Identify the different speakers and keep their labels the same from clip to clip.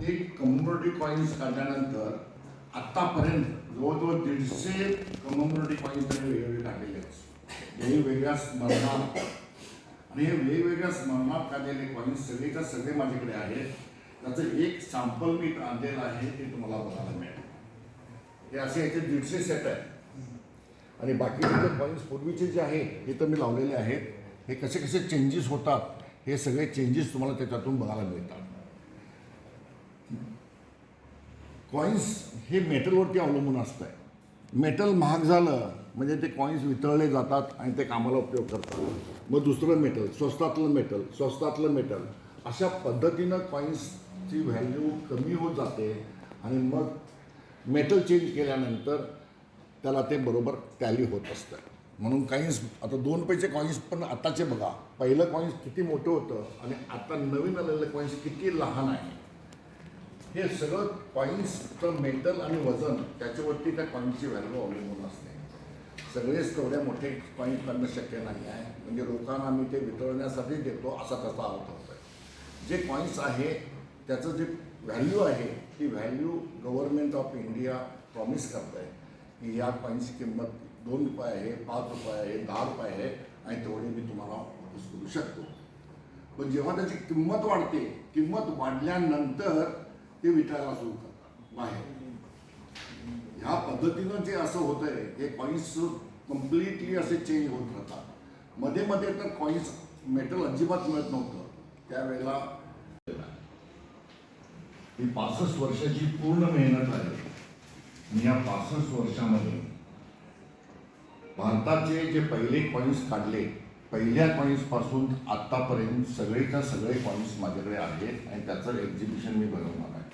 Speaker 1: ते community coins काढल्यानंतर आत्तापर्यंत जवळजवळ दीडशे कम्युनिटी कॉईन्स त्यांनी वेगवेगळे काढलेले आहेत. वेगवेगळ्या स्मरणात. आणि हे वेगवेगळ्या स्मरणात काढलेले कॉईन्स सगळेच्या सगळे माझ्याकडे आहेत. त्याचं एक सॅम्पल मी आणलेलं आहे ते तुम्हाला बघायला मिळेल. हे असे याचे दीडशे सेट आहेत. आणि बाकीचे जे कॉईन्स पूर्वीचे जे आहेत हे तर मी लावलेले आहेत. हे कसे कसे चेंजेस होतात हे सगळे चेंजेस तुम्हाला त्याच्यातून बघायला मिळतात. कॉईन्स हे मेटलवरती अवलंबून असतं आहे मेटल महाग झालं म्हणजे ते कॉईन्स वितळले जातात आणि ते कामाला उपयोग करतात. मग दुसरं मेटल स्वस्तातलं मेटल स्वस्तातलं मेटल अशा पद्धतीनं कॉईन्सची व्हॅल्यू कमी होत जाते आणि मग मेटल चेंज केल्यानंतर त्याला ते बरोबर टॅली होत असतं. म्हणून कॉईन्स आता दोन पैसे कॉईन्स पण आताचे बघा. पहिलं कॉईन्स किती मोठं होतं आणि आता नवीन आलेलं कॉईन्स किती लहान आहे. हे सगळं कॉईन्सचं मेटल आणि वजन त्याच्यावरती त्या कॉईन्सची व्हॅल्यू अवलंबून असते. सगळेच तेवढ्या मोठे कॉईन्स करणं शक्य नाही आहे. म्हणजे लोकांना आम्ही ते वितळण्यासाठी देतो असा त्याचा अर्थ होतो आहे जे कॉईन्स आहे त्याचं जे व्हॅल्यू आहे ती value government of India promise करत आहे की या कॉईन्सची किंमत दोन रुपये आहे पाच रुपये आहे दहा रुपये आहे आणि तेवढी मी तुम्हाला वापस करू शकतो. पण जेव्हा त्याची किंमत वाढते किंमत वाढल्यानंतर ते विकायला सुरू करतात बाहेर. ह्या पद्धतीनं जे असं होतंय हे कॉईन्स कम्प्लिटली असे चेंज होत राहतात. मध्ये मध्ये तर कॉईन्स मेटल अजिबात मिळत नव्हतं. त्यावेळेला ही पासष्ट वर्षाची पूर्ण मेहनत आहे. आणि या पासष्ट वर्षामध्ये भारताचे जे पहिले कॉईन्स काढले पहिल्या कॉईन्सपासून सगळेच्या सगळे कॉईन्स माझ्याकडे आहेत आणि त्याचं एक्झिबिशन मी बनवणार आहे.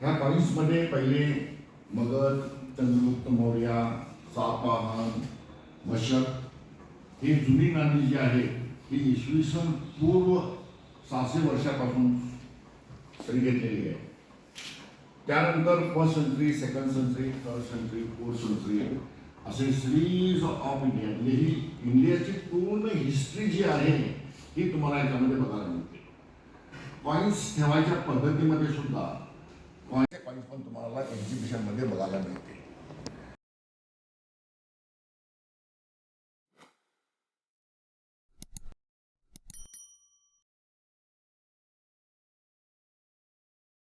Speaker 1: ह्या कॉईन्समध्ये पहिले मगध चंद्रगुप्त मौर्य सापाहन मशक ही जुनी नाणी जी आहे ही इसवी सन पूर्व सहाशे वर्षापासून सरी घेतलेली आहे. त्यानंतर first century second century third century fourth century असे सिरीज ऑफ इंडिया म्हणजे ही इंडियाची पूर्ण हिस्ट्री जी आहे ही तुम्हाला याच्यामध्ये बघायला मिळते. कॉईन्स ठेवायच्या पद्धतीमध्ये सुद्धा कॉईन्स कॉईन्स पण तुम्हाला एक्झिबिशनमध्ये बघायला मिळते.